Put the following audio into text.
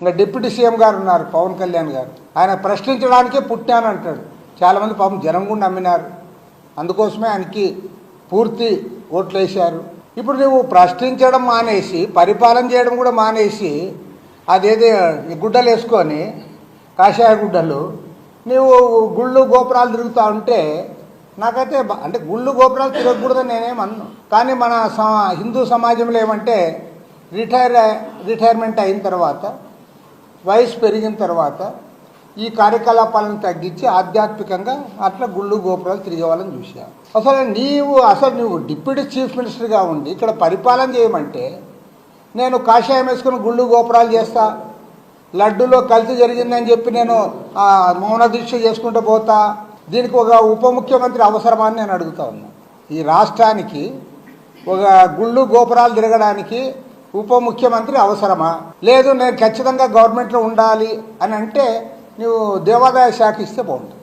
ఇంకా deputy CM గారు ఉన్నారు పవన్ కళ్యాణ్ గారు. ఆయన ప్రశ్నించడానికే పుట్టాను అంటాడు. చాలామంది పాపం జనం కూడా నమ్మినారు. అందుకోసమే ఆయనకి పూర్తి ఓట్లు వేశారు. ఇప్పుడు నువ్వు ప్రశ్నించడం మానేసి పరిపాలన చేయడం కూడా మానేసి అదేదో ఈ గుడ్డలు వేసుకొని కాషాయ గుడ్డలు నువ్వు గుళ్ళు గోపురాలు తిరుగుతూ ఉంటే నాకైతే అంటే గుళ్ళు గోపురాలు తిరగకూడదని నేనేమన్ను కానీ మన స- హిందూ సమాజంలో ఏమంటే రిటైర్ రిటైర్మెంట్ అయిన తర్వాత వయసు పెరిగిన తర్వాత ఈ కార్యకలాపాలను తగ్గించి ఆధ్యాత్మికంగా అట్లా గుళ్ళు గోపురాలు తిరిగేవాళ్ళని చూశాను అసలు నీవు అసలు నువ్వు డిప్యూటీ చీఫ్ మినిస్టర్గా ఉండి ఇక్కడ పరిపాలన చేయమంటే నేను కాషాయం వేసుకుని గుళ్ళు గోపురాలు చేస్తా. లడ్డూలో కల్తీ జరిగిందని చెప్పి నేను మౌన దీక్ష చేసుకుంటూ పోతా. దీనికి ఒక ఉప ముఖ్యమంత్రి అవసరమని నేను అడుగుతా ఉన్నా. ఈ రాష్ట్రానికి ఒక గుళ్ళు గోపురాలు తిరగడానికి ఉప ముఖ్యమంత్రి అవసరమా? లేదు నేను ఖచ్చితంగా గవర్నమెంట్లో ఉండాలి అని అంటే నువ్వు దేవాదాయ శాఖ ఇస్తే బాగుంటుంది